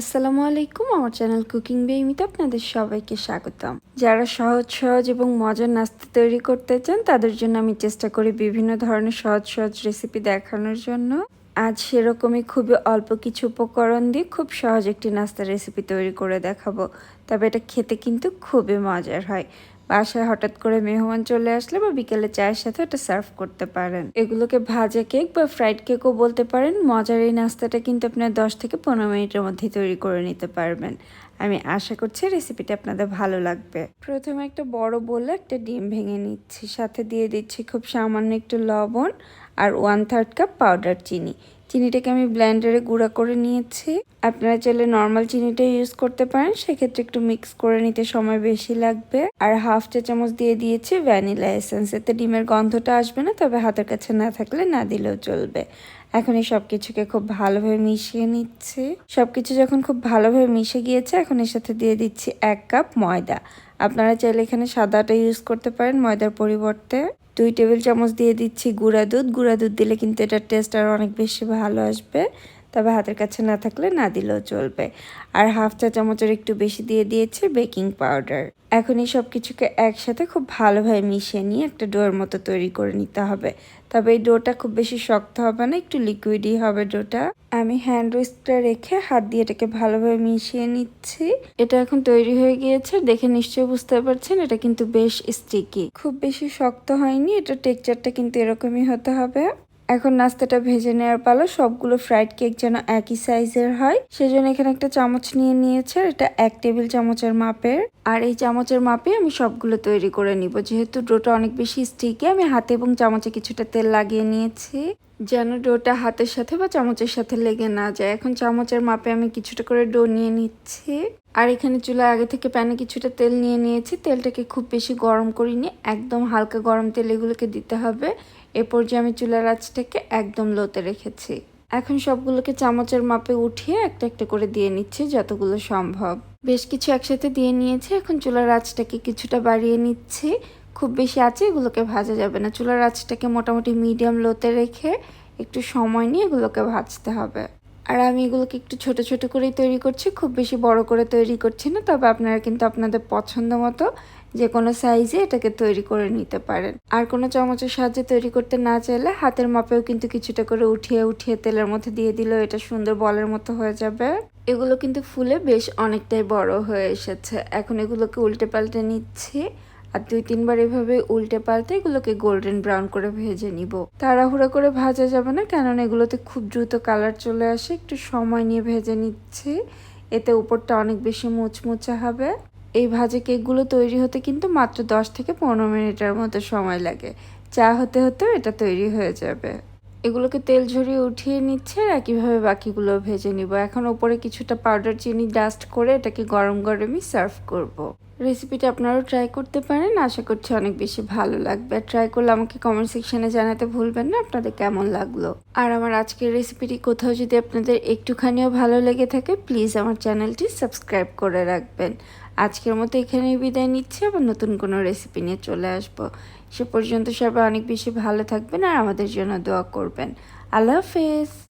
আসসালামু আলাইকুম, আমার চ্যানেল কুকিং বেমিতে আপনাদের সবাইকে স্বাগতম। যারা সহজ সহজ এবং মজার নাস্তা তৈরি করতে চান, তাদের জন্য আমি চেষ্টা করি বিভিন্ন ধরনের সহজ সহজ রেসিপি দেখানোর জন্য। আজ সেরকমই খুবই অল্প কিছু উপকরণ দিয়ে খুব সহজ একটি নাস্তা রেসিপি তৈরি করে দেখাবো। তবে এটা খেতে কিন্তু খুবই মজার হয়। বাসায় হঠাৎ করে মেহমান চলে আসলে বা বিকেলে চায়ের সাথে এটা সার্ভ করতে পারেন। এগুলোকে ভাজা কেক বা ফ্রাইড কেকও বলতে পারেন। মজার এই নাস্তাটা কিন্তু আপনার দশ থেকে পনেরো মিনিটের মধ্যে তৈরি করে নিতে পারবেন। আমি আশা করছি রেসিপিটা আপনাদের ভালো লাগবে। প্রথমে একটা বড় বলে, একটা ডিম ভেঙে নিচ্ছি। সাথে দিয়ে দিচ্ছি খুব সামান্য একটু লবণ আর ওয়ান থার্ড কাপ পাউডার চিনি। চিনিটাকে আমি ব্লেন্ডারে গুঁড়া করে নিয়েছি। আপনারা চাইলে নর্মাল চিনিটা ইউজ করতে পারেন, সেক্ষেত্রে একটু মিক্স করে নিতে সময় বেশি লাগবে। আর হাফ চা চামচ দিয়ে দিয়েছি ভ্যানিলা এসেন্স এতে ডিমের গন্ধটা আসবে না, তবে হাতের কাছে না থাকলে না দিলেও চলবে। এখন এই সব কিছুকে খুব ভালোভাবে মিশিয়ে নিচ্ছি। সব কিছু যখন খুব ভালোভাবে মিশে গিয়েছে, এখন এর সাথে দিয়ে দিচ্ছি এক কাপ ময়দা। আপনারা চাইলে এখানে সাদাটা ইউজ করতে পারেন ময়দার পরিবর্তে। দুই টেবিল চামচ দিয়ে দিচ্ছি গুঁড়া দুধ। গুঁড়া দুধ দিলে কিন্তু এটার টেস্ট আরও অনেক বেশি ভালো আসবে। তবে হাতের কাছে না থাকলে না দিলেও চলবে। আর হাফ চা চামচের একটু বেশি দিয়ে দিয়েছে বেকিং পাউডার। এখন এই সব কিছুকে একসাথে খুব ভালোভাবে মিশিয়ে নিয়ে একটা ডোর মতো তৈরি করে নিতে হবে। তবে এই ডোটা খুব বেশি শক্ত হবে না, একটু লিকুইডই হবে ডোটা। আমি হ্যান্ড উইস্কটা রেখে হাত দিয়ে এটাকে ভালোভাবে মিশিয়ে নিচ্ছি। এটা এখন তৈরি হয়ে গিয়েছে, দেখে নিশ্চয়ই বুঝতে পারছেন, এটা কিন্তু বেশ স্টিকি খুব বেশি শক্ত হয়নি, এটা টেক্সচারটা কিন্তু এরকমই হতে হবে। এখন নাস্তাটা ভেজে নেওয়ার পালা সবগুলো ফ্রাইড কেক যেন একই সাইজের হয়। সেজন্য এখানে একটা চামচ নিয়ে নিয়েছে এটা এক টেবিল চামচের মাপের। আর এই চামচের মাপে আমি সবগুলো তৈরি করে নিব। যেহেতু ডোটা অনেক বেশি স্টিকে আমি হাতে এবং চামচে কিছুটা তেল লাগিয়ে নিয়েছি। যেন ডোটা হাতের সাথে বা চামচের সাথে লেগে না যায়। এখন চামচের মাপে আমি কিছুটা করে ডো নিয়ে নিচ্ছি। আর এখানে চুলা আগে থেকে প্যানে কিছুটা তেল নিয়ে নিয়েছি। তেলটাকে খুব বেশি গরম করিনি, একদম হালকা গরম তেল এগুলোকে দিতে হবে। এ পর্যায়ে আমি চুলার আঁচটাকে একদম লোতে রেখেছি। এখন সবগুলোকে চামচের মাপে উঠিয়ে একটা একটা করে দিয়ে নিচ্ছি যতগুলো সম্ভব। বেশ কিছু একসাথে দিয়ে নিয়েছি, এখন চুলার আঁচটাকে কিছুটা বাড়িয়ে নিচ্ছি। খুব বেশি আছে, এগুলোকে ভাজা যাবে না। চুলার আঁচটাকে মোটামুটি মিডিয়াম লোতে রেখে একটু সময় নিয়ে এগুলোকে ভাজতে হবে। আর আমি এগুলোকে একটু ছোট ছোট করেই তৈরি করছি, খুব বেশি বড় করে তৈরি করছি না। তবে আপনারা কিন্তু আপনাদের পছন্দ মতো যে কোনো সাইজে এটাকে তৈরি করে নিতে পারেন। আর কোনো চামচের সাহায্যে তৈরি করতে না চাইলে হাতের মাপেও কিন্তু কিছুটা করে উঠিয়ে উঠিয়ে তেলের মধ্যে দিয়ে দিলেও এটা সুন্দর বলের মতো হয়ে যাবে। এগুলো কিন্তু ফুলে বেশ অনেকটাই বড় হয়ে এসেছে। এখন এগুলোকে উল্টে পাল্টে নিচ্ছি। আর দুই তিনবার এভাবে উল্টে পাল্টে এগুলোকে গোল্ডেন ব্রাউন করে ভেজে নিব। তাড়াহুড়া করে ভাজা যাবে না, কেননা এগুলোতে খুব দ্রুত কালার চলে আসে। একটু সময় নিয়ে ভেজে নিচ্ছে, এতে উপরটা অনেক বেশি মুচমুচে হবে। এই ভাজা কেকগুলো তৈরি হতে কিন্তু মাত্র দশ থেকে পনেরো মিনিটের মতো সময় লাগে। চা হতে হতেও এটা তৈরি হয়ে যাবে। এগুলোকে তেল ঝরিয়ে উঠিয়ে নিচ্ছে আর একইভাবে বাকিগুলো ভেজে নিব। এখন ওপরে কিছুটা পাউডার, চিনি ডাস্ট করে এটাকে গরম গরমই সার্ভ করব। রেসিপিটা আপনারাও ট্রাই করতে পারেন। আশা করছি অনেক বেশি ভালো লাগবে। ট্রাই করলে আমাকে কমেন্ট সেকশনে জানাতে ভুলবেন না। আপনাদের কেমন লাগল? আর আমার আজকের রেসিপিটি কোথাও যদি আপনাদের একটুখানিও ভালো লেগে থাকে প্লিজ আমার চ্যানেলটি সাবস্ক্রাইব করে রাখবেন। আজকের মতো এখানেই বিদায় নিচ্ছি, আবার নতুন কোনো রেসিপি নিয়ে চলে আসব। সে পর্যন্ত সবাই অনেক বেশি ভালো থাকবেন আর আমাদের জন্য দোয়া করবেন। আল্লাহ হাফেজ।